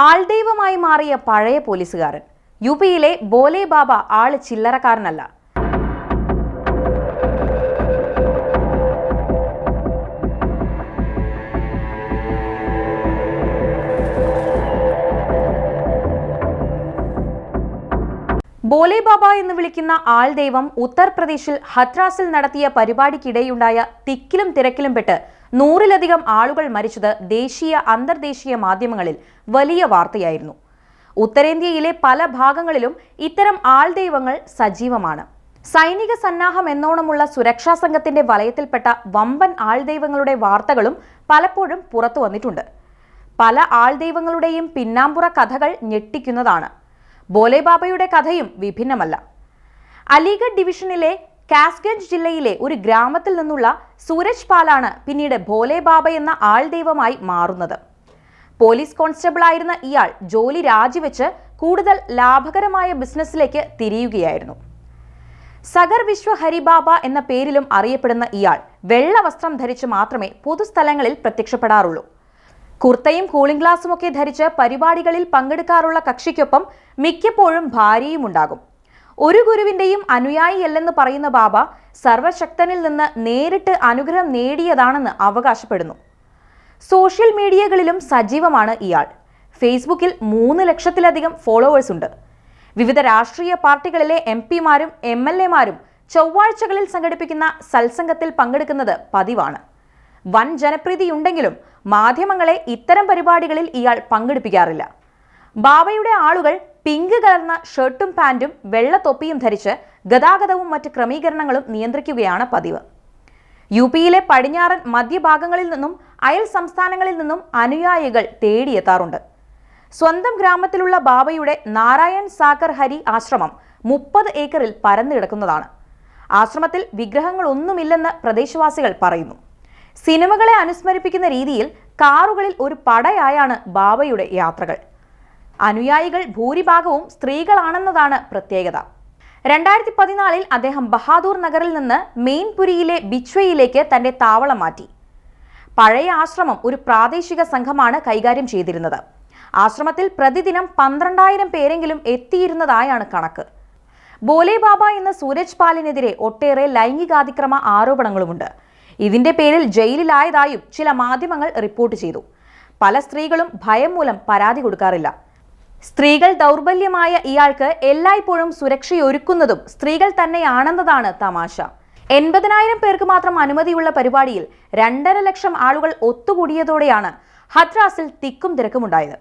ആൾദൈവമായി മാറിയ പഴയ പോലീസുകാരൻ. യു പിയിലെ ബോലെ ബാബ ആൾ ചില്ലറക്കാരനല്ല. ബോലെ ബാബ എന്ന് വിളിക്കുന്ന ആൾദൈവം ഉത്തർപ്രദേശിൽ ഹത്രാസിൽ നടത്തിയ പരിപാടിക്കിടെയുണ്ടായ തിക്കിലും തിരക്കിലും പെട്ട് നൂറിലധികം ആളുകൾ മരിച്ചത് ദേശീയ അന്തർദേശീയ മാധ്യമങ്ങളിൽ വലിയ വാർത്തയായിരുന്നു. ഉത്തരേന്ത്യയിലെ പല ഭാഗങ്ങളിലും ഇത്തരം ആൾദൈവങ്ങൾ സജീവമാണ്. സൈനിക സന്നാഹം എന്നോണമുള്ള സുരക്ഷാ സംഘത്തിന്റെ വലയത്തിൽപ്പെട്ട വമ്പൻ ആൾദൈവങ്ങളുടെ വാർത്തകളും പലപ്പോഴും പുറത്തു വന്നിട്ടുണ്ട്. പല ആൾദൈവങ്ങളുടെയും പിന്നാമ്പുറ കഥകൾ ഞെട്ടിക്കുന്നതാണ്. ബോലെ ബാബയുടെ കഥയും വിഭിന്നമല്ല. അലിഗഡ് ഡിവിഷനിലെ കാസ്ഗഞ്ച് ജില്ലയിലെ ഒരു ഗ്രാമത്തിൽ നിന്നുള്ള സൂരജ് പാലാണ് പിന്നീട് ഭോലെ ബാബ എന്ന ആൾദൈവമായി മാറുന്നത്. പോലീസ് കോൺസ്റ്റബിൾ ആയിരുന്ന ഇയാൾ ജോലി രാജിവെച്ച് കൂടുതൽ ലാഭകരമായ ബിസിനസ്സിലേക്ക് തിരിയുകയായിരുന്നു. സഗർ വിശ്വ ഹരിബാബ എന്ന പേരിലും അറിയപ്പെടുന്ന ഇയാൾ വെള്ള വസ്ത്രം ധരിച്ച് മാത്രമേ പൊതുസ്ഥലങ്ങളിൽ പ്രത്യക്ഷപ്പെടാറുള്ളൂ. കുർത്തയും കൂളിംഗ് ഗ്ലാസുമൊക്കെ ധരിച്ച് പരിപാടികളിൽ പങ്കെടുക്കാറുള്ള കക്ഷിക്കൊപ്പം മിക്കപ്പോഴും ഭാര്യയും ഉണ്ടാകും. ഒരു ഗുരുവിന്റെയും അനുയായിയല്ലെന്ന് പറയുന്ന ബാബ സർവശക്തനിൽ നിന്ന് നേരിട്ട് അനുഗ്രഹം നേടിയതാണെന്ന് അവകാശപ്പെടുന്നു. സോഷ്യൽ മീഡിയകളിലും സജീവമാണ് ഇയാൾ. ഫേസ്ബുക്കിൽ മൂന്ന് ലക്ഷത്തിലധികം ഫോളോവേഴ്സ് ഉണ്ട്. വിവിധ രാഷ്ട്രീയ പാർട്ടികളിലെ എം പിമാരും എം എൽ എമാരും ചൊവ്വാഴ്ചകളിൽ സംഘടിപ്പിക്കുന്ന സത്സംഗത്തിൽ പങ്കെടുക്കുന്നത് പതിവാണ്. വൻ ജനപ്രീതിയുണ്ടെങ്കിലും മാധ്യമങ്ങളെ ഇത്തരം പരിപാടികളിൽ ഇയാൾ പങ്കെടുപ്പിക്കാറില്ല. ബാബയുടെ ആളുകൾ പിങ്ക് കലർന്ന ഷർട്ടും പാന്റും വെള്ള തൊപ്പിയും ധരിച്ച് ഗതാഗതവും മറ്റ് ക്രമീകരണങ്ങളും നിയന്ത്രിക്കുകയാണ് പതിവ്. യു പിയിലെ പടിഞ്ഞാറൻ മധ്യഭാഗങ്ങളിൽ നിന്നും അയൽ സംസ്ഥാനങ്ങളിൽ നിന്നും അനുയായികൾ തേടിയെത്താറുണ്ട്. സ്വന്തം ഗ്രാമത്തിലുള്ള ബാബയുടെ നാരായൺ സാഗർ ഹരി ആശ്രമം മുപ്പത് ഏക്കറിൽ പരന്നു കിടക്കുന്നതാണ്. ആശ്രമത്തിൽ വിഗ്രഹങ്ങളൊന്നുമില്ലെന്ന് പ്രദേശവാസികൾ പറയുന്നു. സിനിമകളെ അനുസ്മരിപ്പിക്കുന്ന രീതിയിൽ കാറുകളിൽ ഒരു പടയായാണ് ബാബയുടെ യാത്രകൾ. അനുയായികൾ ഭൂരിഭാഗവും സ്ത്രീകളാണെന്നതാണ് പ്രത്യേകത. രണ്ടായിരത്തി പതിനാലിൽ അദ്ദേഹം ബഹാദൂർ നഗറിൽ നിന്ന് മെയിൻപുരിയിലെ ബിച്വയിലേക്ക് തന്റെ താവളം മാറ്റി. പഴയ ആശ്രമം ഒരു പ്രാദേശിക സംഘമാണ് കൈകാര്യം ചെയ്തിരുന്നത്. ആശ്രമത്തിൽ പ്രതിദിനം പന്ത്രണ്ടായിരം പേരെങ്കിലും എത്തിയിരുന്നതായാണ് കണക്ക്. ബോലെ ബാബ എന്ന സൂരജ് പാലിനെതിരെ ഒട്ടേറെ ലൈംഗികാതിക്രമ ആരോപണങ്ങളുമുണ്ട്. ഇതിന്റെ പേരിൽ ജയിലിലായതായും ചില മാധ്യമങ്ങൾ റിപ്പോർട്ട് ചെയ്തു. പല സ്ത്രീകളും ഭയം മൂലം പരാതി കൊടുക്കാറില്ല. സ്ത്രീകൾ ദൗർബല്യമായ ഇയാൾക്ക് എല്ലായ്പ്പോഴും സുരക്ഷയൊരുക്കുന്നതും സ്ത്രീകൾ തന്നെയാണെന്നതാണ് തമാശ. എൺപതിനായിരം പേർക്ക് മാത്രം അനുമതിയുള്ള പരിപാടിയിൽ രണ്ടര ലക്ഷം ആളുകൾ ഒത്തുകൂടിയതോടെയാണ് ഹത്രാസിൽ തിക്കും തിരക്കുമുണ്ടായത്.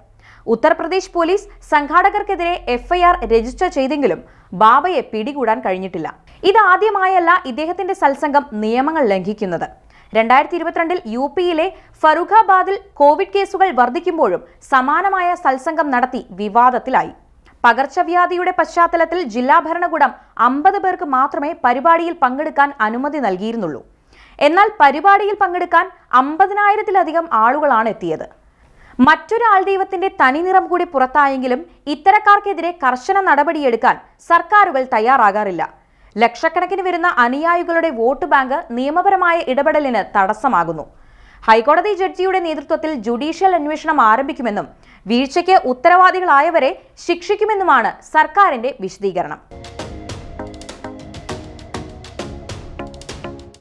ഉത്തർപ്രദേശ് പോലീസ് സംഘാടകർക്കെതിരെ എഫ്ഐആർ രജിസ്റ്റർ ചെയ്തെങ്കിലും ബാബയെ പിടികൂടാൻ കഴിഞ്ഞിട്ടില്ല. ഇതാദ്യമായല്ല ഇദ്ദേഹത്തിന്റെ സത്സംഗം നിയമങ്ങൾ ലംഘിക്കുന്നത്. രണ്ടായിരത്തി ഇരുപത്തിരണ്ടിൽ യു പിയിലെ ഫറൂഖാബാദിൽ കോവിഡ് കേസുകൾ വർദ്ധിക്കുമ്പോഴും സമാനമായ സത്സംഗം നടത്തി വിവാദത്തിലായി. പകർച്ചവ്യാധിയുടെ പശ്ചാത്തലത്തിൽ ജില്ലാ ഭരണകൂടം അമ്പത് പേർക്ക് മാത്രമേ പരിപാടിയിൽ പങ്കെടുക്കാൻ അനുമതി നൽകിയിരുന്നുള്ളൂ. എന്നാൽ പരിപാടിയിൽ പങ്കെടുക്കാൻ അമ്പതിനായിരത്തിലധികം ആളുകളാണ് എത്തിയത്. മറ്റൊരു ആൾദൈവത്തിന്റെ തനിനിറം കൂടി പുറത്തായെങ്കിലും ഇത്തരക്കാർക്കെതിരെ കർശന നടപടിയെടുക്കാൻ സർക്കാരുകൾ തയ്യാറാകാറില്ല. ലക്ഷക്കണക്കിന് വരുന്ന അനുയായികളുടെ വോട്ട് ബാങ്ക് നിയമപരമായ ഇടപെടലിന് തടസ്സമാകുന്നു. ഹൈക്കോടതി ജഡ്ജിയുടെ നേതൃത്വത്തിൽ ജുഡീഷ്യൽ അന്വേഷണം ആരംഭിക്കുമെന്നും വീഴ്ചയ്ക്ക് ഉത്തരവാദികളായവരെ ശിക്ഷിക്കുമെന്നുമാണ് സർക്കാരിന്റെ വിശദീകരണം.